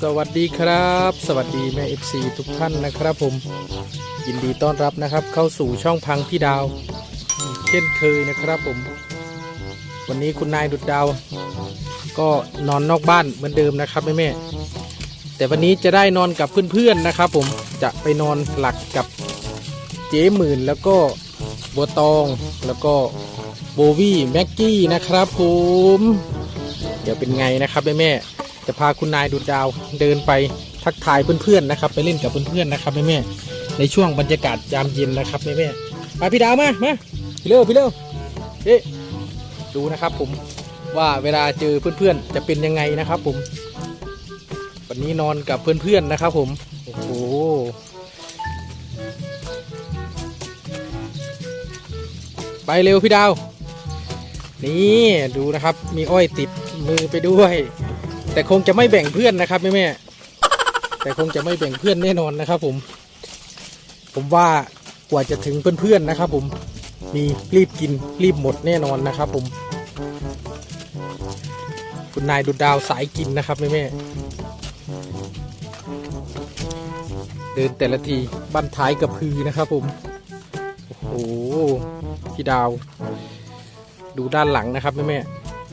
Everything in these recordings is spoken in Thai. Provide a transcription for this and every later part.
สวัสดีครับ สวัสดีแม่ FC ทุกท่านนะครับผม ยินดีต้อนรับนะครับ เข้าสู่ช่องพังพี่ดาว เช่นเคยนะครับผม วันนี้คุณนายดุดดาว ก็นอนนอกบ้านเหมือนเดิมนะครับแม่แม่แต่วันนี้จะได้นอนกับเพื่อนๆนะครับ ผมจะไปนอนหลักกับเจ๊หมื่นแล้วก็บัวตองแล้วก็โบวี่แม็กกี้นะครับผม เดี๋ยวเป็นไงนะครับแม่แม่ จะพาคุณนายดุดดาวเดินไปทักทายเพื่อนๆนะครับ ไปเล่นกับเพื่อนๆนะครับแม่แม่ในช่วงบรรยากาศยามเย็นนะครับแม่แม่ๆมาพี่ดาวมามาพี่เร็วพี่เร็วเอ๊ดูนะครับผมว่าเวลาเจอเพื่อนๆจะเป็นยังไงนะครับ ผม วันนี้นอนกับเพื่อนๆนะครับ ผมโอ้โหไปเร็วพี่ดาว นี่ดูนะครับมีอ้อยติดมือไปด้วย แต่คงจะไม่แบ่งเพื่อนนะครับแม่แม่แต่คงจะไม่แบ่งเพื่อนแน่นอนนะครับ ผม ผมว่ากว่าจะถึงเพื่อนๆนะครับ ผมมีรีบกินรีบหมดแน่นอนนะครับ ผม คุณนายดุดดาวสายกินนะครับแม่แม่เดินแต่ละทีบั้นท้ายกระพือนะครับผมโอ้โหพี่ดาว ดูด้านหลังนะครับแม่แม่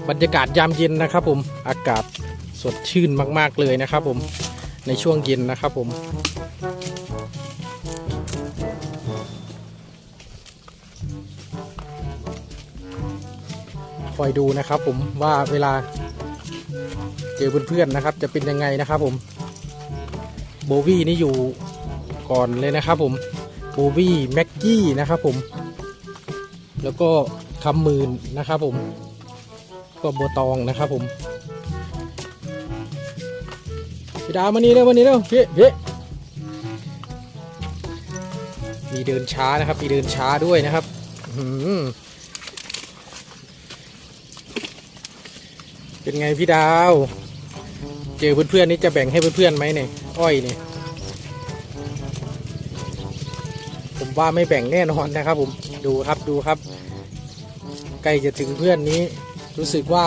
บรรยากาศยามเย็นนะครับ ผมอากาศ สดชื่นมาก ๆ เลยนะครับผมในช่วงเย็นนะครับผม คอยดูนะครับผมว่าเวลาเจอเพื่อนๆนะครับ จะเป็นยังไงนะครับผม โบวี่นี่อยู่ก่อนเลยนะครับผม โบวี่แม็กกี้นะครับผม แล้วก็คำมื่นนะครับผม ก็บัวตองนะครับผม พี่ดาวมานี่เร็วมานี่เร็วพี่พี่มีเดินช้านะครับ มีเดินช้าด้วยนะครับหืเป็นไงพี่ดาว เจอเพื่อนๆนี่จะแบ่งให้เพื่อนๆไหมเนี่ยอ้อยเนี่ยผมว่าไม่แบ่งแน่นอนนะครับ ผมดูครับดูครับ ใกล้จะถึงเพื่อนนี้ รู้สึกว่า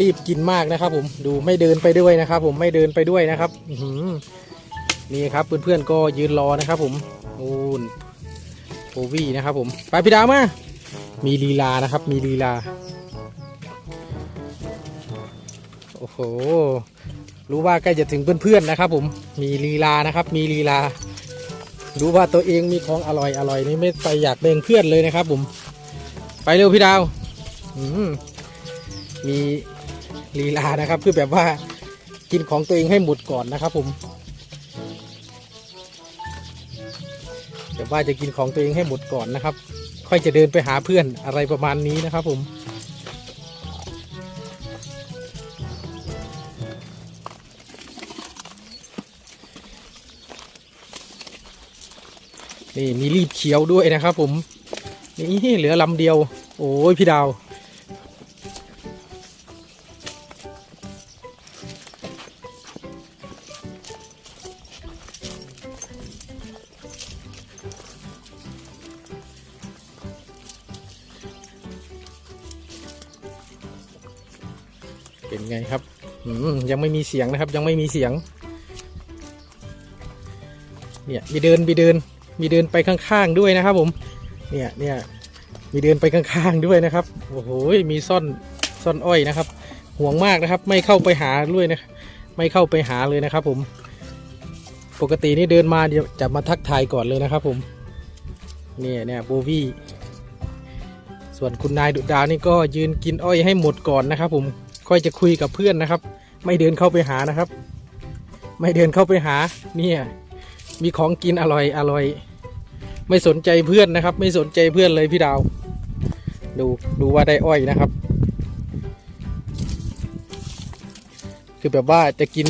รีบกินมากนะครับ ผมดูไม่เดินไปด้วยนะครับ ผมไม่เดินไปด้วยนะครับอืนี่ครับเพื่อนๆก็ยืนรอนะครับ ผมโอ้นโอวี่นะครับ ผมไปพี่ดาวมามีลีลานะครับ มีลีลาโอ้โหรู้ว่าใกล้จะถึงเพื่อนๆนะครับ ผมมีลีลานะครับ มีลีลารู้ว่าตัวเองมีของอร่อยอร่อยนี่ไม่ไปอยากแบ่งเพื่อนเลยนะครับ ผม ไปเร็วพี่ดาวอืมมี ลีลานะครับ คือแบบว่ากินของตัวเองให้หมดก่อนนะครับ ผมแบบว่าจะกินของตัวเองให้หมดก่อนนะครับ ค่อยจะเดินไปหาเพื่อนอะไรประมาณนี้นะครับ ผมนี่มีรีบเขียวด้วยนะครับ ผมนี่เหลือลำเดียว โอ้ยพี่ดาว เป็นไงครับยังไม่มีเสียงนะครับ ยังไม่มีเสียง เนี่ยมีเดินมีเดิน มีเดินไปข้างๆด้วยนะครับ ผม เนี่ยเนี่ยมีเดินไปข้างๆด้วยนะครับโอ้โหมีซ่อนซ่อนอ้อยนะครับ ห่วงมากนะครับ ไม่เข้าไปหาด้วยนะไม่เข้าไปหาเลยนะครับ ผม ปกตินี่เดินมาจะมาทักทายก่อนเลยนะครับ ผม เนี่ยเนี่ยโบวี่ส่วนคุณนายดุดาวนี่ก็ยืนกินอ้อยให้หมดก่อนนะครับ ผม ค่อยจะคุยกับเพื่อนนะครับ ไม่เดินเข้าไปหานะครับ ไม่เดินเข้าไปหาเนี่ยมีของกินอร่อยอร่อย ไม่สนใจเพื่อนนะครับ ไม่สนใจเพื่อนเลยพี่ดาว ดูดูว่าได้อ้อยนะครับ คือแบบว่าจะกิน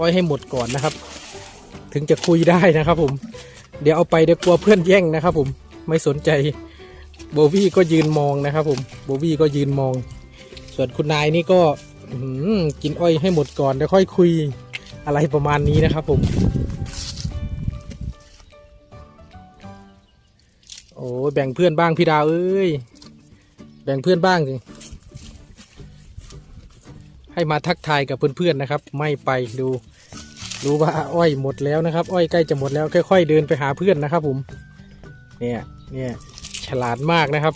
อ้อยให้หมดก่อนนะครับ ถึงจะคุยได้นะครับผม เดี๋ยวเอาไปเดี๋ยวกลัวเพื่อนแย่งนะครับผมไม่สนใจโบวี่ก็ยืนมองนะครับผมโบวี่ก็ยืนมอง ส่วนคุณนายนี่ก็กินอ้อยให้หมดก่อนเดี๋ยวค่อยคุยอะไรประมาณนี้นะครับผม โอ้ยแบ่งเพื่อนบ้างพี่ดาวเอ้ย แบ่งเพื่อนบ้างสิให้มาทักทายกับเพื่อนๆนะครับ ไม่ไปดูรู้ว่าอ้อยหมดแล้วนะครับ อ้อยใกล้จะหมดแล้วค่อย ๆ เดินไปหาเพื่อนนะครับ ผม เนี่ยเนี่ยฉลาดมากนะครับ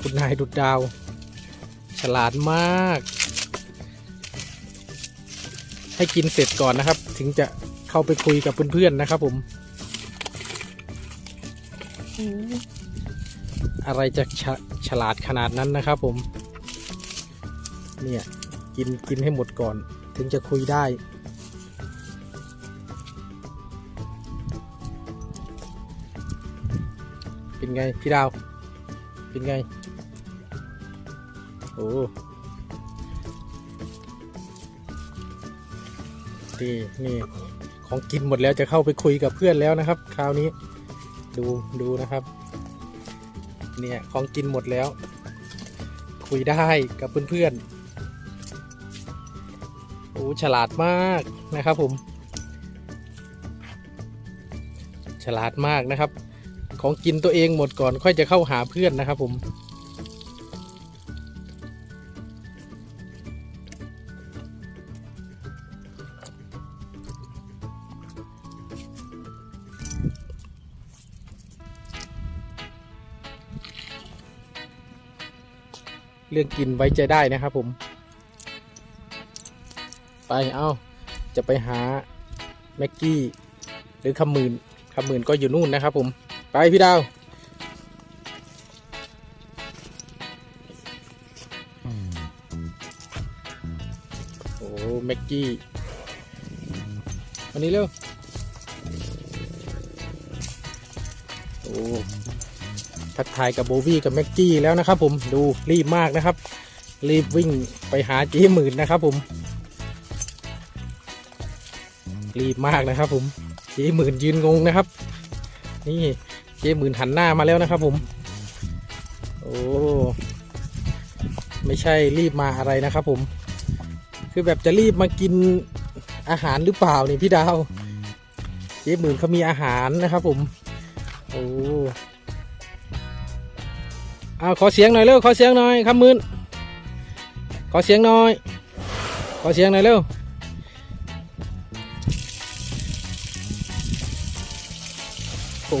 คุณนายดุดดาว ฉลาดมาก ให้กินเสร็จก่อนนะครับ ถึงจะเข้าไปคุยกับเพื่อนๆนะครับผม อะไรจะฉะฉลาดขนาดนั้นนะครับผม เนี่ยกินกินให้หมดก่อน ถึงจะคุยได้เป็นไง พี่ดาว เป็นไง โอ้ดีนี่ของกินหมดแล้วจะเข้าไปคุยกับเพื่อนแล้วนะครับ คราวนี้ดูดูนะครับ เนี่ยของกินหมดแล้ว คุยได้กับเพื่อนๆโอ้ฉลาดมากนะครับผม ฉลาดมากนะครับ ของกินตัวเองหมดก่อนค่อยจะเข้าหาเพื่อนนะครับผม เรื่องกินไว้ใจได้นะครับผม ไปเอาจะไปหาแม็กกี้หรือคำหมื่นคำหมื่นก็อยู่นู่นนะครับผม ไปพี่ดาวโอ้แม็กกี้วันนี้เร็วโอ้ ทักทายกับโบวี่กับแม็กกี้แล้วนะครับ ผมดูรีบมากนะครับ รีบวิ่งไปหาเจ๊หมื่นนะครับ ผม รีบมากนะครับ ผมเจ๊หมื่นยืนงงนะครับ นี่เจ๊หมื่นหันหน้ามาแล้วนะครับ ผม โอ้ไม่ใช่รีบมาอะไรนะครับ ผม คือแบบจะรีบมากินอาหารหรือเปล่านี่พี่ดาวเจ๊หมื่นเขามีอาหารนะครับ ผม โอ้ เอาขอเสียงหน่อยเร็วขอเสียงหน่อยคำมื่นขอเสียงหน่อย ขอเสียงหน่อยเร็วโอ้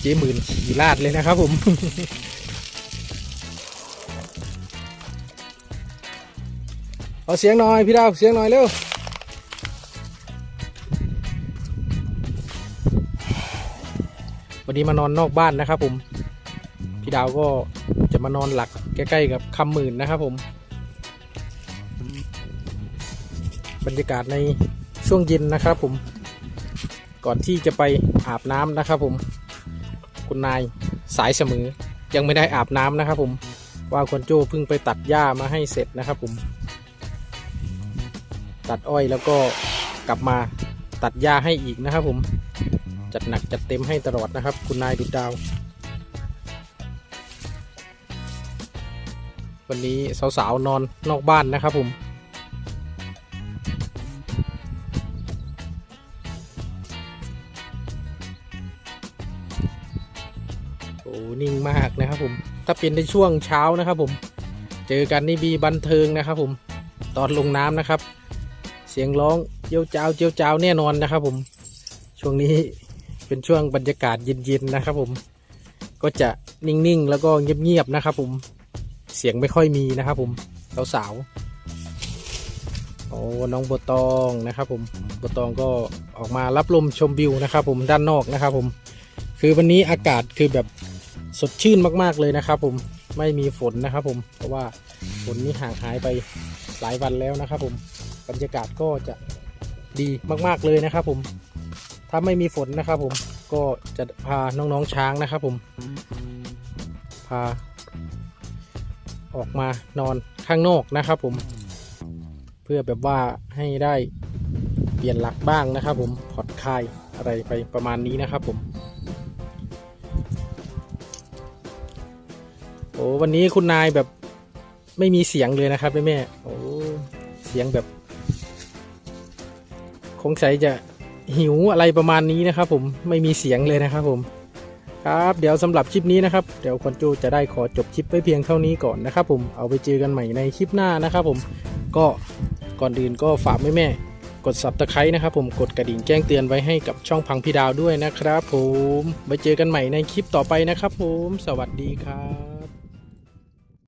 เจ๊หมื่นขี่ลาดเลยนะครับผมขอเสียงหน่อยพี่ดาวเสียงหน่อยเร็ววันนี้มานอนนอกบ้านนะครับผม ดาวก็จะมานอนหลักใกล้ๆกับคำหมื่นนะครับผม บรรยากาศในช่วงเย็นนะครับผม ก่อนที่จะไปอาบน้ำนะครับผม คุณนายสายเสมอยังไม่ได้อาบน้ำนะครับผมว่าคนโจ้เพิ่งไปตัดหญ้ามาให้เสร็จนะครับผม ตัดอ้อยแล้วก็กลับมาตัดหญ้าให้อีกนะครับผม จัดหนักจัดเต็มให้ตลอดนะครับ คุณนายดุดดาว วันนี้สาวๆนอนนอกบ้านนะครับผม โอ้นิ่งมากนะครับผม ถ้าเป็นในช่วงเช้านะครับผม เจอกันนี่มีบันเทิงนะครับผม ตอนลงน้ำนะครับ เสียงร้องเจียวจ้าวเจียวจ้าวแน่นอนนะครับผม ช่วงนี้เป็นช่วงบรรยากาศเย็นๆนะครับผม ก็จะนิ่งๆแล้วก็เงียบๆนะครับผม เสียงไม่ค่อยมีนะครับผมสาวๆโอ้น้องบัวตองนะครับผมบัวตองก็ออกมารับลมชมวิวนะครับ ผมด้านนอกนะครับ ผม คือวันนี้อากาศคือแบบสดชื่นมากๆเลยนะครับ ผมไม่มีฝนนะครับ ผมเพราะว่าฝนนี้ห่างหายไปหลายวันแล้วนะครับ ผมบรรยากาศก็จะดีมากๆเลยนะครับ ผมถ้าไม่มีฝนนะครับ ผมก็จะพาน้องๆช้างนะครับ ผมพา ออกมานอนข้างนอกนะครับผม เพื่อแบบว่าให้ได้เปลี่ยนหลักบ้างนะครับ ผมผ่อนคลายอะไรไปประมาณนี้นะครับผมโอ้วันนี้คุณนายแบบไม่มีเสียงเลยนะครับแม่แม่โอ้เสียงแบบ คงใสจะหิวอะไรประมาณนี้นะครับ ผมไม่มีเสียงเลยนะครับผม ครับเดี๋ยวสำหรับคลิปนี้นะครับเดี๋ยวคอนจูจะได้ขอจบคลิปไว้เพียงเท่านี้ก่อนนะครับผมเอาไปเจอกันใหม่ในคลิปหน้านะครับผมก็ก่อนอื่นก็ฝากแม่แม่กด subscribe นะครับผมกดกระดิ่งแจ้งเตือนไว้ให้กับช่องพังพี่ดาวด้วยนะครับผมไปเจอกันใหม่ในคลิปต่อไปนะครับผมสวัสดีครับ